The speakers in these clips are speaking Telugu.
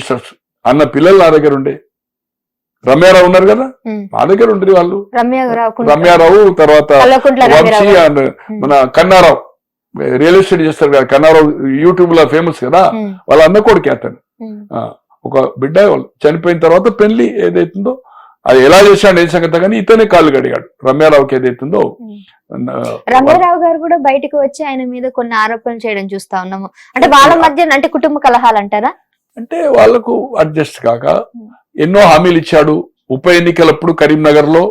సిస్టర్స్. అన్న పిల్లలు నా దగ్గర ఉండే. రమ్యారావు ఉన్నారు కదా. మా దగ్గర ఉండ్రి వాళ్ళు. రమ్యారావు తర్వాత వంశీ అండ్ మన కన్నారావు. రియల్ ఎస్టేట్ చేస్తారు కదా కన్నారావు యూట్యూబ్లో ఫేమస్ కదా? వాళ్ళ అన్న కొడుకు అతను. ఒక బిడ్డ వాళ్ళు. చనిపోయిన తర్వాత పెళ్ళి ఏదైతుందో అది ఎలా చేశాడు ఏ సంగతి కానీ ఇతనే కాళ్ళు గడిగాడు రమ్యారావుకి ఏదైతుందో రమ్యారావు గారు కూడా బయటకు వచ్చి ఆయన మీద కొన్ని ఆరోపణలు చేయడం చూస్తా ఉన్నాము. అంటే వాళ్ళ మధ్య అంటే కుటుంబ కలహాలు అంటారా? అంటే వాళ్ళకు అడ్జస్ట్ కాక ఎన్నో హామీలు ఇచ్చాడు. ఉప ఎన్నికలప్పుడు కరీంనగర్లో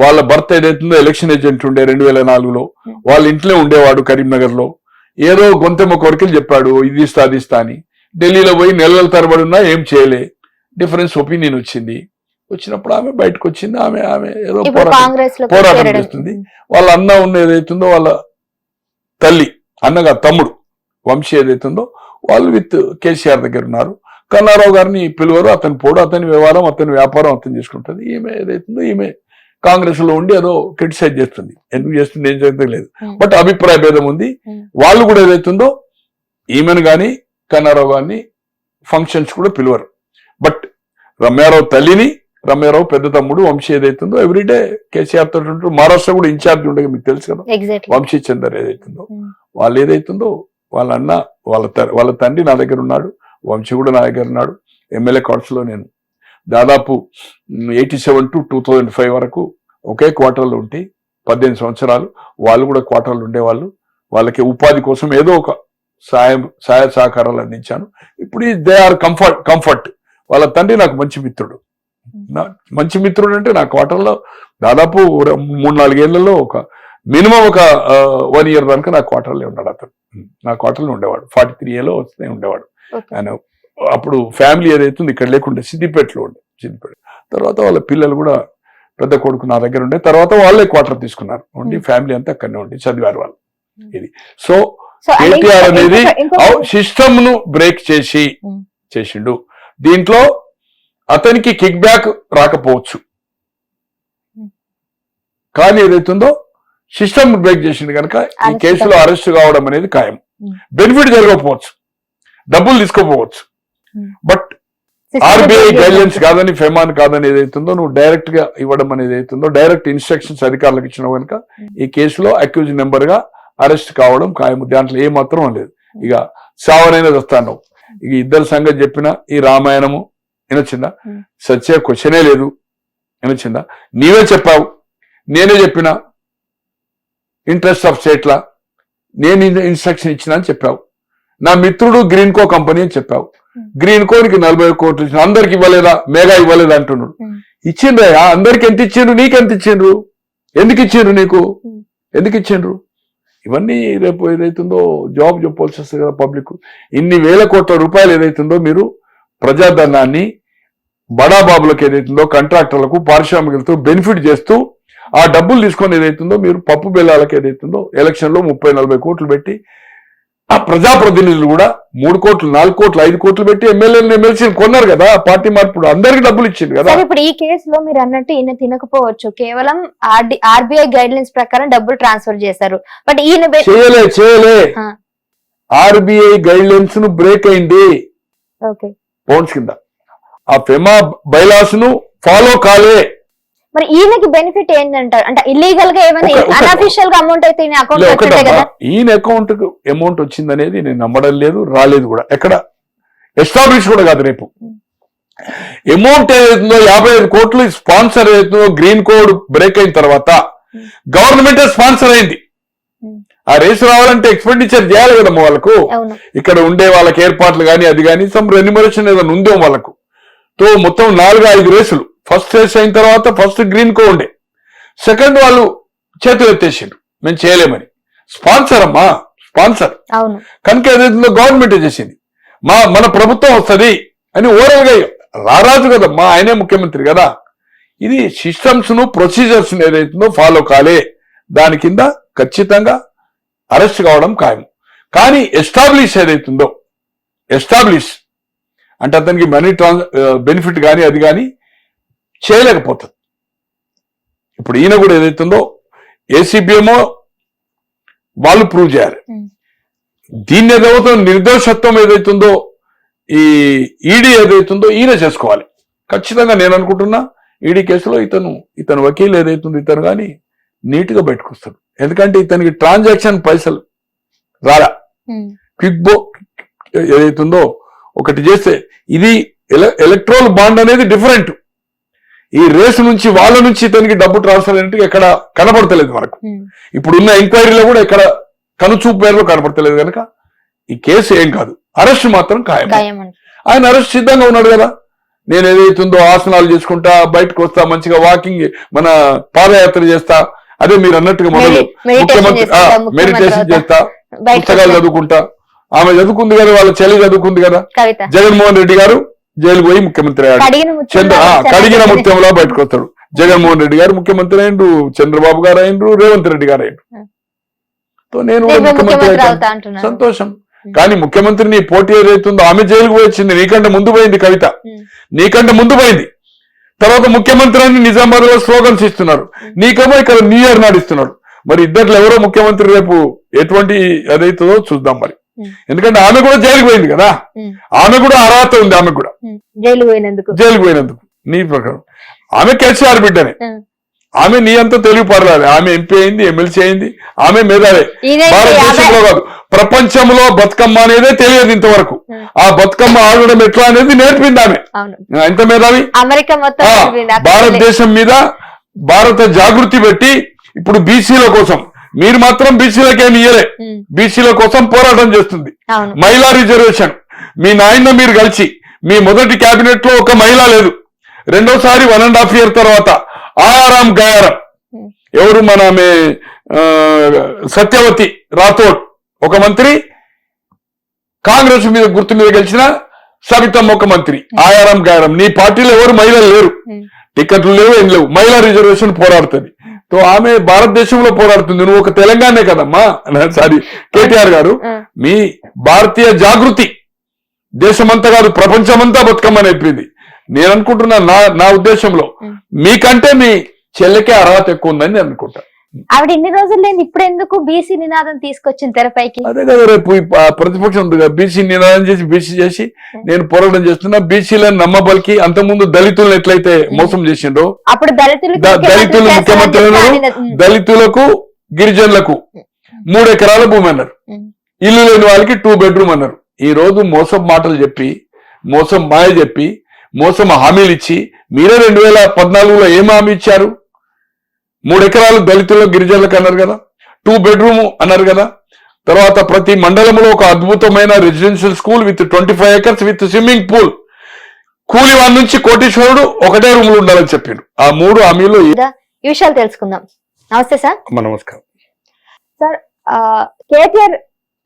వాళ్ళ భర్త ఏదైతుందో ఎలక్షన్ ఏజెంట్ ఉండే రెండు వేల నాలుగులో వాళ్ళ ఇంట్లో ఉండేవాడు కరీంనగర్లో ఏదో గొంతెమ్మ కోరికలు చెప్పాడు ఇది ఇస్తా అది ఇస్తా అని. ఢిల్లీలో పోయి నెలల తరబడి ఉన్నా ఏం చేయలే. డిఫరెన్స్ ఒపీనియన్ వచ్చింది. వచ్చినప్పుడు ఆమె బయటకు వచ్చింది ఆమె ఆమె ఏదో పోరాటం చేస్తుంది. వాళ్ళ అన్న ఉన్న ఏదైతుందో వాళ్ళ తల్లి అన్నగా తమ్ముడు వంశీ ఏదైతుందో వాళ్ళు విత్ కేసీఆర్ దగ్గర ఉన్నారు. కన్నారావు గారిని పిలువరు అతని పోడు అతని వ్యవహారం అతని వ్యాపారం అతను చేసుకుంటుంది. ఈమె ఏదైతుందో ఈమె కాంగ్రెస్లో ఉండి ఏదో క్రిటిసైజ్ చేస్తుంది. ఎందుకు చేస్తుంది ఏం చేస్తుంది లేదు Hmm. బట్ అభిప్రాయ భేదం ఉంది. Hmm. వాళ్ళు కూడా ఏదైతుందో ఈమెను గాని కన్నారావు గారిని ఫంక్షన్స్ కూడా పిలువరు. బట్ రమ్యారావు తల్లిని రమ్యారావు పెద్ద తమ్ముడు వంశీ ఏదైతుందో ఎవ్రీడే కేసీఆర్ తోటి మహారాష్ట్ర కూడా ఇన్ఛార్జ్ ఉండగా మీకు తెలుసు కదా. వంశీ చందర్ ఏదైతుందో. Hmm. వాళ్ళు ఏదైతుందో వాళ్ళ అన్న వాళ్ళ త- వాళ్ళ తండ్రి నా దగ్గర ఉన్నాడు వంశీ కూడా నా దగ్గర ఉన్నాడు ఎమ్మెల్యే కార్డ్స్లో నేను. దాదాపు eighty seven to two thousand five వరకు ఒకే క్వార్టర్లో ఉంటే పద్దెనిమిది సంవత్సరాలు వాళ్ళు కూడా క్వార్టర్లు ఉండేవాళ్ళు. వాళ్ళకి ఉపాధి కోసం ఏదో ఒక సాయం సహాయ సహకారాలు అందించాను. ఇప్పుడు దే ఆర్ కంఫర్ట్ కంఫర్ట్. వాళ్ళ తండ్రి నాకు మంచి మిత్రుడు. నా మంచి మిత్రుడు అంటే నా క్వార్టర్లో దాదాపు మూడు నాలుగేళ్ళలో ఒక మినిమం ఒక వన్ ఇయర్ దాకా నా క్వార్టర్లో ఉన్నాడు అతను. నా క్వార్టర్లో ఉండేవాడు. ఫార్టీ త్రీ ఏలో వస్తే ఉండేవాడు. ఆయన అప్పుడు ఫ్యామిలీ ఏదైతుంది ఇక్కడ లేకుండే సిద్దిపేటలో ఉండే సిద్దిపేట. తర్వాత వాళ్ళ పిల్లలు కూడా పెద్ద కొడుకు నా దగ్గర ఉండే. తర్వాత వాళ్ళే క్వార్టర్ తీసుకున్నారు. ఉండి Hmm. ఫ్యామిలీ అంతా అక్కడనే ఉండి చదివారు వాళ్ళు. ఇది. సో కేటీఆర్ అనేది సిస్టమ్ను బ్రేక్ చేసి Hmm. చేసిండు. దీంట్లో అతనికి కిక్ బ్యాక్ రాకపోవచ్చు. Hmm. కానీ ఏదైతుందో సిస్టమ్ బ్రేక్ చేసిండు కనుక ఈ కేసులో. అరెస్ట్ కావడం అనేది ఖాయం. బెనిఫిట్ జరగకపోవచ్చు. డబ్బులు తీసుకోపోవచ్చు. బట్ ఆర్బీఐ గైడ్లైన్స్ కాదని ఫెమాన్ కాదని ఏదైతుందో నువ్వు డైరెక్ట్గా ఇవ్వడం అనేది ఏదైతుందో డైరెక్ట్ ఇన్స్ట్రక్షన్స్ అధికారులకు ఇచ్చినావు కనుక ఈ కేసులో అక్యూజ్ నెంబర్గా అరెస్ట్ కావడం ఖాయం దాంట్లో ఏ మాత్రం లేదు ఇక సావనైనా వస్తాను ఇక ఇద్దరు సంగతి చెప్పిన ఈ రామాయణము వినొచ్చిందా. సత్య క్వశ్చనే లేదు. వినొచ్చిందా? నీవే చెప్పావు. నేనే చెప్పిన. ఇంట్రెస్ట్ ఆఫ్ స్టేట్ లా. నేను ఇన్స్ట్రక్షన్ ఇచ్చిన అని చెప్పావు. నా మిత్రుడు గ్రీన్ కో కంపెనీ అని చెప్పావు. గ్రీన్ కోనికి నలభై కోట్లు ఇచ్చిన అందరికి ఇవ్వలేదా? మేఘా ఇవ్వలేదా అంటున్నాడు. ఇచ్చిండ్రయ్యా అందరికి ఎంత ఇచ్చిండ్రు? నీకెంత ఇచ్చిండ్రు? ఎందుకు ఇచ్చిండ్రు నీకు. ఎందుకు ఇచ్చిండ్రు? ఇవన్నీ రేపు ఏదైతుందో జాబ్ చెప్పాల్సి వస్తుంది కదా పబ్లిక్. ఇన్ని వేల కోట్ల రూపాయలు ఏదైతుందో మీరు ప్రజాధనాన్ని బడాబాబులకు ఏదైతుందో కాంట్రాక్టర్లకు పారిశ్రామికులతో బెనిఫిట్ చేస్తూ ఆ డబ్బులు తీసుకొని ఏదైతుందో మీరు పప్పు బెల్లాలకు ఏదైతుందో ఎలక్షన్లో ముప్పై నలభై కోట్లు పెట్టి ఆ ప్రజాప్రతినిధులు కూడా మూడు కోట్లు నాలుగు కోట్లు ఐదు కోట్లు పెట్టి ఎమ్మెల్యేలను ఎమ్మెల్సీలు కొన్నారు కదా పార్టీ మార్పుడు. అందరికి డబ్బులు ఇచ్చింది కదా. ఇప్పుడు ఈ కేసులో మీరు అన్నట్టు ఈయన తినకపోవచ్చు. కేవలం ఆర్బీఐ గైడ్ లైన్స్ ప్రకారం డబ్బులు ట్రాన్స్ఫర్ చేశారు. బట్ ఈయన చేయలే చేయలే. ఆర్బీఐ గైడ్ లైన్స్ను బ్రేక్ అయింది. ఓకే. పౌండ్స్ కింద. ఆ ఫెమా బైలాస్ను ఫాలో కాలే. మరి ఈయనకి బెనిఫిట్ ఏంటంటారు అంటే ఇల్లీగల్గా ఏమైనా అన్అఫీషియల్గా అమౌంట్ అయితే ఈయన అకౌంట్ కదా? ఈయన కు అమౌంట్ వచ్చిందనేది నేను నమ్మడం లేదు రాలేదు కూడా. ఎక్కడ? ఎస్టాబ్లిష్ కూడా కాదు రేపు. అమౌంట్ ఏదైతుందో యాభై ఐదు కోట్లు స్పాన్సర్ ఏదైతుందో గ్రీన్ కోడ్ బ్రేక్ అయిన తర్వాత గవర్నమెంట్ స్పాన్సర్ అయింది. Hmm. ఆ రేసు రావాలంటే ఎక్స్పెండిచర్ చేయాలి కదమ్మా వాళ్ళకు. ఇక్కడ ఉండే వాళ్ళకి ఏర్పాట్లు కానీ అది కానీ సమ్ రెన్యుమరేషన్ ఏదైనా ఉందో వాళ్ళకు. తో మొత్తం నాలుగు ఐదు రేసులు ఫస్ట్ రేస్ అయిన తర్వాత ఫస్ట్ గ్రీన్ కో ఉండే. సెకండ్ వాళ్ళు చేతులు ఎత్తేసిండ్రు. మేము చేయలేమని. స్పాన్సర్ అమ్మా. స్పాన్సర్ కనుక ఏదైతుందో గవర్నమెంట్ చేసింది. మా మన ప్రభుత్వం వస్తది అని ఓరల్గా రారాజు కదమ్మా ఆయనే ముఖ్యమంత్రి కదా. ఇది సిస్టమ్స్ను ప్రొసీజర్స్ ఏదైతుందో ఫాలో కాలే. దాని కింద ఖచ్చితంగా అరెస్ట్ కావడం ఖాయం. కానీ ఎస్టాబ్లిష్ ఏదైతుందో ఎస్టాబ్లిష్ అంటే అతనికి మనీ ట్రాన్స్ బెనిఫిట్ కానీ అది కానీ చేయలేకపోతుంది. ఇప్పుడు ఈయన కూడా ఏదైతుందో ఏసీబీఎమో వాళ్ళు ప్రూవ్ చేయాలి. దీన్ని ఏదైతే నిర్దోషత్వం ఏదైతుందో ఈ ఈడీ ఏదైతుందో ఈయన చేసుకోవాలి. ఖచ్చితంగా నేను అనుకుంటున్నా ఈడీ కేసులో ఇతను ఇతను వకీల్ ఏదైతుందో ఇతను కానీ నీట్గా బయటకొస్తాడు. ఎందుకంటే ఇతనికి ట్రాన్సాక్షన్ పైసలు రాలా. క్విక్ బో ఏదైతుందో ఒకటి చేస్తే ఇది ఎల- ఎలక్ట్రోల్ బాండ్ అనేది డిఫరెంట్. ఈ రేసు నుంచి వాళ్ళ నుంచి ఇతనికి డబ్బు ట్రాన్స్ఫర్ అయినట్టు ఎక్కడ కనపడతలేదు మనకు. ఉమ్, ఇప్పుడున్న ఎంక్వైరీలో కూడా ఇక్కడ కనుచూపు పేరులో కనపడతలేదు కనుక ఈ కేసు ఏం కాదు. అరెస్ట్ మాత్రం ఖాయం. ఆయన అరెస్ట్ సిద్ధంగా ఉన్నాడు కదా. నేను ఏదైతుందో ఆసనాలు చేసుకుంటా బయటకు వస్తా మంచిగా వాకింగ్ మన పాదయాత్ర చేస్తా అదే మీరు అన్నట్టుగా మొదలు. ముఖ్యమంత్రి మెడిటేషన్. చేస్తా పుస్తకాలు. చదువుకుంటా. ఆమె చదువుకుంది కదా వాళ్ళ చెల్లి చదువుకుంది కదా. జగన్మోహన్ రెడ్డి గారు జైలుకు పోయి ముఖ్యమంత్రి అయ్యాడు చంద్ర కడిగిన. ముత్యంలో బయటకు వస్తాడు జగన్మోహన్ రెడ్డి గారు ముఖ్యమంత్రి అయిండు చంద్రబాబు గారు అయిండ్రు రేవంత్ రెడ్డి గారు Hmm. తో నేను ముఖ్యమంత్రి ముఖ్యమంత్రి సంతోషం. కానీ ముఖ్యమంత్రిని పోటీ ఏదైతుందో ఆమె జైలుకు పోయి వచ్చింది నీకంటే ముందు పోయింది కవిత. నీకంటే ముందు పోయింది తర్వాత ముఖ్యమంత్రి అని నిజామాబాద్లో స్లోగన్స్ ఇస్తున్నారు. నీకేమో ఇక్కడ న్యూ ఇయర్ నాడిస్తున్నారు మరి ఇద్దరు ఎవరో ముఖ్యమంత్రి రేపు ఎటువంటి అదైతుందో చూద్దాం మరి. ఎందుకంటే ఆమె కూడా జైలుకు పోయింది కదా. ఆమె కూడా అర్హత ఉంది ఆమె కూడా. జైలు పోయినందుకు. జైలుకు పోయినందుకు. నీ ప్రకారం. ఆమె కేసీఆర్ బిడ్డనే. ఆమె నీ అంత తెలివి పడరాలి ఆమె ఎంపీ అయింది ఎమ్మెల్సీ అయింది ఆమె మేధావే. భారతదేశంలో కాదు ప్రపంచంలో బతుకమ్మ అనేది తెలియదు ఇంతవరకు. ఆ బతుకమ్మ ఆడడం ఎట్లా అనేది నేర్పింది ఆమె. ఎంత మేధావి? భారతదేశం మీద భారత జాగృతి పెట్టి ఇప్పుడు బీసీల కోసం మీరు మాత్రం బీసీలకేమి ఇయ్యలే. బీసీల కోసం పోరాటం చేస్తుంది. మహిళా రిజర్వేషన్. మీ నాయన మీరు కలిసి మీ మొదటి కేబినెట్లో ఒక మహిళ లేదు. రెండోసారి వన్ అండ్ హాఫ్ ఇయర్ తర్వాత ఆయారాం గయారం. ఎవరు మన సత్యవతి రాథోడ్? ఒక మంత్రి. కాంగ్రెస్ మీద గుర్తు మీద గెలిచిన సవితమ్మ ఒక మంత్రి. ఆయారాం గయారం. నీ పార్టీలో ఎవరు మహిళలు లేరు. టికెట్లు లేవు ఏం లేవు. మహిళా రిజర్వేషన్ పోరాడుతుంది. తో ఆమె భారతదేశంలో పోరాడుతుంది. నువ్వు ఒక తెలంగాణే కదమ్మా? సారీ కేటీఆర్ గారు. మీ భారతీయ జాగృతి దేశమంతా కాదు ప్రపంచమంతా బతుకమ్మ నేర్పింది నేను అనుకుంటున్నా నా నా ఉద్దేశంలో. మీకంటే మీ చెల్లెకే అర్హత ఎక్కువ ఉందని నేను అనుకుంటా. ఆవిడ ఇన్ని రోజులు లేని ఇప్పుడు ఎందుకు బీసీ నినాదం తీసుకొచ్చిన తెరపైకి? అదే కదా రేపు ప్రతిపక్షం ఉంది కదా. బీసీ నినాదం చేసి బీసీ చేసి నేను పోరాటం చేస్తున్నా. బీసీలను నమ్మబలికి అంతకుముందు దళితులను ఎట్లయితే మోసం చేసిండో అప్పుడు దళితులు చేస్తారని ముఖ్యమంత్రి దళితులకు గిరిజనులకు మూడు ఎకరాల భూమి అన్నారు. ఇల్లు లేని వాళ్ళకి టూ బెడ్రూమ్ అన్నారు. ఈ రోజు మోసం మాటలు చెప్పి మోసం మాయ చెప్పి మోసం హామీలు ఇచ్చి మీరే రెండు వేల పద్నాలుగులో ఏం హామీ ఇచ్చారు? మూడు ఎకరాలు దళితులు గిరిజనులకు అన్నారు కదా. టూ బెడ్రూమ్ అన్నారు కదా. తర్వాత ప్రతి మండలంలో ఒక అద్భుతమైన residential school with twenty five acres with swimming pool కూలి వాడి నుంచి కోటీశ్వరుడు ఒకటే రూమ్లో ఉండాలని చెప్పిండు. ఆ మూడు హామీలు ఈ విషయాలు తెలుసుకుందాం. నమస్తే సార్. నమస్కారం. ఆ, కేటీఆర్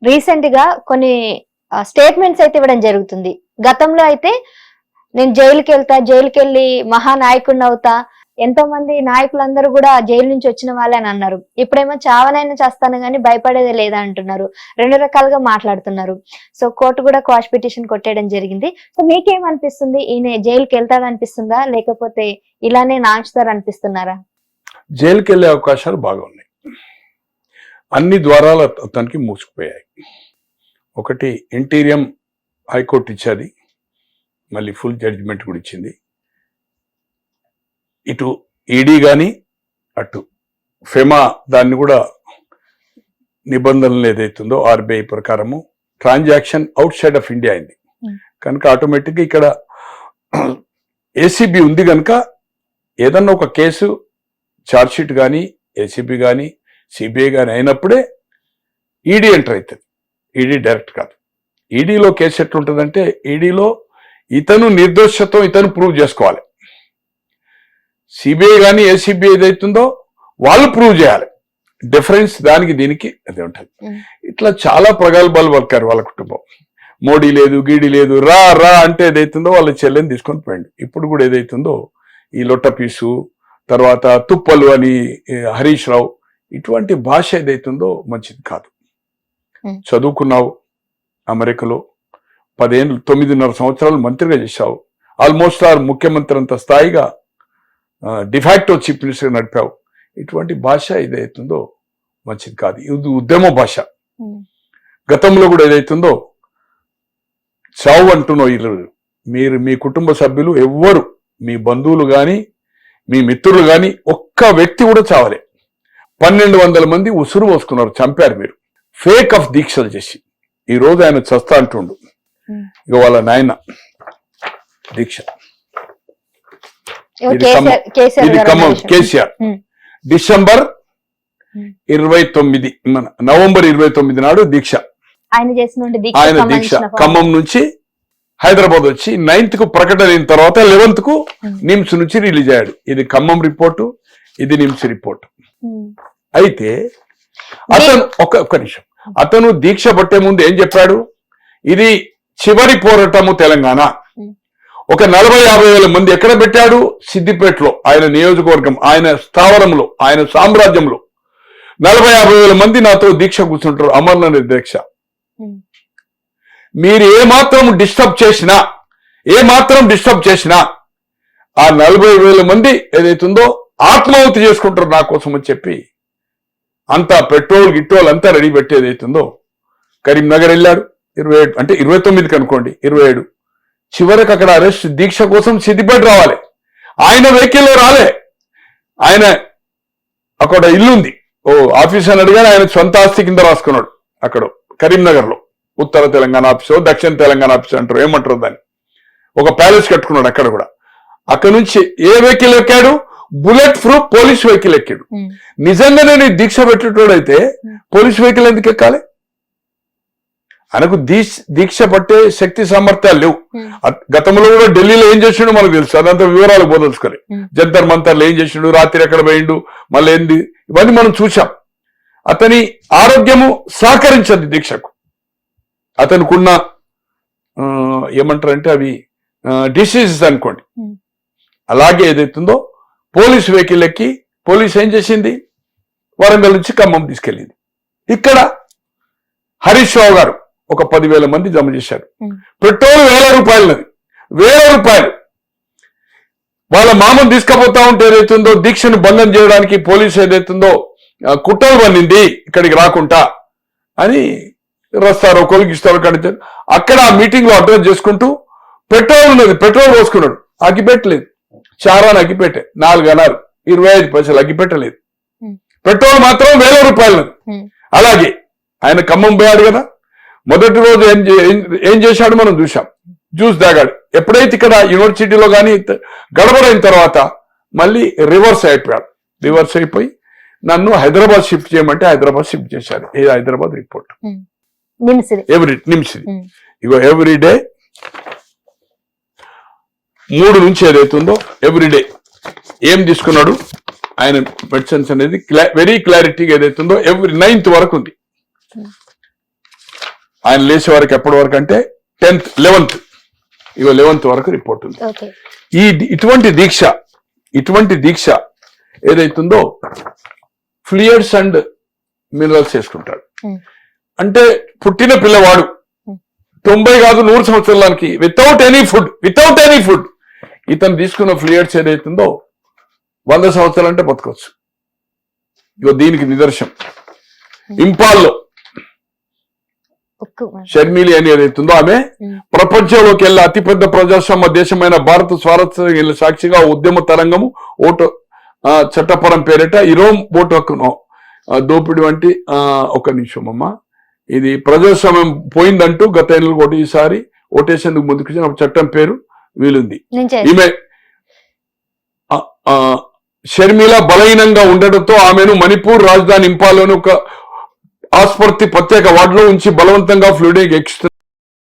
రీసెంట్గా కొన్ని స్టేట్మెంట్స్ అయితే ఇవ్వడం జరుగుతుంది. గతంలో అయితే నేను జైలుకి వెళ్తా జైలుకి వెళ్ళి మహానాయకుడిని అవుతా ఎంతో మంది నాయకులందరూ కూడా జైలు నుంచి వచ్చిన వాళ్ళే అని అన్నారు. ఇప్పుడేమో చావనైనా చేస్తాను కానీ భయపడేదే లేదా అంటున్నారు. రెండు రకాలుగా మాట్లాడుతున్నారు. సో కోర్టు కూడా క్వాష్ పిటిషన్ కొట్టేయడం జరిగింది. సో మీకేమనిపిస్తుంది? ఈయన జైలుకి వెళ్తాడు అనిపిస్తుందా లేకపోతే ఇలానే నాంచుతారు అనిపిస్తున్నారా జైలుకి వెళ్ళే అవకాశాలు బాగా ఉన్నాయి అన్ని ద్వారాలు అతనికి మూసుకుపోయాయి. ఒకటి ఇంటీరియం హైకోర్టు ఇచ్చేది. మళ్ళీ ఫుల్ జడ్జిమెంట్ కూడా ఇచ్చింది. ఇటు ఈడీ కానీ అటు ఫెమా దాన్ని కూడా నిబంధనలు ఏదైతుందో ఆర్బీఐ ప్రకారము transaction outside of India అయింది. Hmm. కనుక ఆటోమేటిక్గా ఇక్కడ ఏసీబీ ఉంది కనుక ఏదన్నా ఒక కేసు షీట్ కానీ ఏసీబీ కానీ సిబిఐ కానీ అయినప్పుడే ఈడీ ఎంటర్ అవుతుంది ఈడీ డైరెక్ట్ కాదు. ఈడీలో కేసు ఎట్లుంటుందంటే ఈడీలో ఇతను నిర్దోషత్వం ఇతను ప్రూవ్ చేసుకోవాలి. సిబిఐ కానీ ఏసీబీ ఏదైతుందో వాళ్ళు ప్రూవ్ చేయాలి. డిఫరెన్స్ దానికి దీనికి అదే ఉంటుంది. ఇట్లా చాలా ప్రగల్భాలు పలికారు వాళ్ళ కుటుంబం. మోడీ లేదు గీడి లేదు రా రా అంటే ఏదైతుందో వాళ్ళ చెల్లెని తీసుకొని పోయిండు. ఇప్పుడు కూడా ఏదైతుందో ఈ లొట్ట పీసు తర్వాత తుప్పలు అని హరీష్ రావు ఇటువంటి భాష ఏదైతుందో మంచిది కాదు. చదువుకున్నావు అమెరికాలో పదేళ్ళు తొమ్మిదిన్నర సంవత్సరాలు మంత్రిగా చేశావు. ఆల్మోస్ట్ ఆర్ ముఖ్యమంత్రి అంత స్థాయిగా డిఫాక్టో చీఫ్ మినిస్టర్ నడిపావు. ఇటువంటి భాష ఏదైతుందో మంచిది కాదు. ఇది ఉద్యమ భాష. గతంలో కూడా ఏదైతుందో చావు అంటున్నావు ఈరోజు మీరు మీ కుటుంబ సభ్యులు ఎవ్వరు మీ బంధువులు గాని మీ మిత్రులు గాని ఒక్క వ్యక్తి కూడా చావలే. పన్నెండు వందల మంది ఉసురు పోసుకున్నారు చంపారు మీరు. ఫేక్ ఆఫ్ దీక్షలు చేసి. ఈ రోజు ఆయన చస్తా అంటుండు. ఇక వాళ్ళ నాయన దీక్ష. ఇది ఖమ్మం. కేసీఆర్. డిసెంబర్. ఇరవై తొమ్మిది. నవంబర్ ఇరవై తొమ్మిది నాడు దీక్ష. ఆయన దీక్ష ఖమ్మం నుంచి హైదరాబాద్ వచ్చి నైన్త్కు ప్రకటన అయిన తర్వాత లెవెన్త్కు. నిమ్స్ నుంచి రిలీజ్ అయ్యాడు. ఇది ఖమ్మం రిపోర్టు ఇది నిమ్స్ రిపోర్ట్. అయితే అతను ఒక ఒక్క నిమిషం. అతను దీక్ష పట్టే ముందు ఏం చెప్పాడు? ఇది చివరి పోరాటము తెలంగాణ. ఒక నలభై యాభై వేల మంది ఎక్కడ పెట్టాడు? సిద్దిపేటలో. ఆయన నియోజకవర్గం ఆయన స్థావరంలో ఆయన సామ్రాజ్యంలో. నలభై యాభై వేల మంది నాతో దీక్ష కూర్చుంటారు అమర్నాథ్ దీక్ష. మీరు ఏ మాత్రం డిస్టర్బ్ చేసినా ఏ మాత్రం డిస్టర్బ్ చేసినా ఆ నలభై వేల మంది ఏదైతుందో ఆత్మాహుతి చేసుకుంటారు నా కోసం అని చెప్పి అంతా పెట్రోల్ గిట్రోల్ అంతా రెడీ పెట్టి ఏదైతుందో. కరీంనగర్ వెళ్ళాడు ఇరవై ఏడు అంటే ఇరవై తొమ్మిదికి అనుకోండి ఇరవై ఏడు. చివరికి అక్కడ అరెస్ట్ దీక్ష కోసం సిద్దిపేట రావాలి. ఆయన వెహికల్లో రాలే. ఆయన అక్కడ ఇల్లుంది. ఓ ఆఫీస్ అని అడిగానే ఆయన సొంత ఆస్తి కింద రాసుకున్నాడు అక్కడ కరీంనగర్లో ఉత్తర తెలంగాణ ఆఫీస్ దక్షిణ తెలంగాణ ఆఫీస్ అంటారు ఏమంటారు దాన్ని? ఒక ప్యాలెస్ కట్టుకున్నాడు అక్కడ కూడా. అక్కడ నుంచి ఏ వెహికల్ ఎక్కాడు? బుల్లెట్ ప్రూఫ్ పోలీస్ వెహికల్ ఎక్కాడు. ఉమ్, నిజంగానే నీ దీక్ష పెట్టేటోడైతే పోలీస్ వెహికల్ ఎందుకు ఎక్కాలి? ఆయనకు దీక్ష దీక్ష పట్టే శక్తి సామర్థ్యాలు లేవు. గతంలో కూడా ఢిల్లీలో ఏం చేసిండు మనకు తెలుసు. అదంతా వివరాలు పోదలుచుకోలే Hmm. జంతర్ మంతర్లు ఏం చేసిండు? రాత్రి ఎక్కడ పోయిండు? మళ్ళీ ఏంది? ఇవన్నీ మనం చూసాం అతని ఆరోగ్యము సహకరించదు దీక్షకు. అతనికున్న ఏమంటారంటే అవి డిసీజెస్ అనుకోండి. అలాగే ఏదైతుందో పోలీస్ వెహికల్ ఎక్కి పోలీస్ ఏం చేసింది? వరంగల్ నుంచి ఖమ్మం తీసుకెళ్ళింది. ఇక్కడ హరీష్ రావు గారు ఒక పదివేల మంది జమ చేశారు. పెట్రోల్ వేల రూపాయలది. వేల రూపాయలు. వాళ్ళ మామను తీసుకుపోతా ఉంటే ఏదైతుందో దీక్షను భంగం చేయడానికి పోలీసు ఏదైతుందో కుట్రలు పన్నింది ఇక్కడికి రాకుండా అని రస్తారు ఒకరికి ఇస్తారు అక్కడ ఆ మీటింగ్లో అడ్రస్ చేసుకుంటూ పెట్రోల్ ఉన్నది పెట్రోల్ పోసుకున్నాడు. అగ్గిపెట్టలేదు. చారాని అగ్గిపెట్టే. నాలుగు అన్నారు. ఇరవై ఐదు పైసలు అగ్గిపెట్టలేదు. పెట్రోల్ మాత్రం వేల రూపాయలు అలాగే ఆయన ఖమ్మం పోయాడు కదా. మొదటి రోజు ఏం ఏం- చేశాడు మనం చూసాం జ్యూస్ తాగాడు. ఎప్పుడైతే ఇక్కడ యూనివర్సిటీలో కానీ గడబడైన తర్వాత మళ్ళీ రివర్స్ అయిపోయాడు. రివర్స్ అయిపోయి నన్ను హైదరాబాద్ షిఫ్ట్ చేయమంటే హైదరాబాద్ షిఫ్ట్ చేశారు ఏ హైదరాబాద్ రిపోర్ట్. ఎవ్రీ నిమిషం ఉమ్, ఇగో ఎవ్రీ డే మూడు నుంచి ఏదైతుందో ఎవ్రీ డే ఏం తీసుకున్నాడు? ఆయన మెడిసిన్స్ అనేది వెరీ క్లారిటీగా ఏదైతుందో ఎవ్రీ నైన్త్ వరకు ఉంది. ఆయన లేచే వరకు ఎప్పటి వరకు అంటే టెన్త్ లెవెన్త్. ఇగో లెవెన్త్ వరకు రిపోర్ట్ ఉంది. ఈ ఇటువంటి దీక్ష ఇటువంటి దీక్ష ఏదైతుందో ఫ్లూయిడ్స్ అండ్ మినరల్స్ చేసుకుంటాడు. అంటే పుట్టిన పిల్లవాడు. తొంభై కాదు నూరు సంవత్సరాలకి without any food without any food ఇతను తీసుకున్న ఫ్లూయిడ్స్ ఏదైతుందో వంద సంవత్సరాలు అంటే బతకొచ్చు. ఇగో దీనికి నిదర్శనం. ఇంపాల్లో. షర్మిలి అని ఏదైతుందో ఆమె. ప్రపంచంలోకి వెళ్ళే అతిపెద్ద ప్రజాస్వామ్య దేశమైన భారత స్వాతంత్ర సాక్షిగా ఉద్యమ తరంగము ఓటు చట్టపరం పేరిట ఇరోం ఓటు హక్కును దోపిడి వంటి ఒక నిమిషం అమ్మా. ఇది ప్రజాస్వామ్యం పోయిందంటూ గత ఎన్నికలు ఒకటి ఈసారి ఓటేసేందుకు ముందుకు చట్టం పేరు వీలుంది. ఈమె షర్మిల బలహీనంగా ఉండడంతో ఆమెను మణిపూర్ రాజధాని ఇంపాల్లోని ఒక ఆసుపత్రి ప్రత్యేక వార్డులో ఉంచి బలవంతంగా ఫ్లూయిడ్ ఎక్స్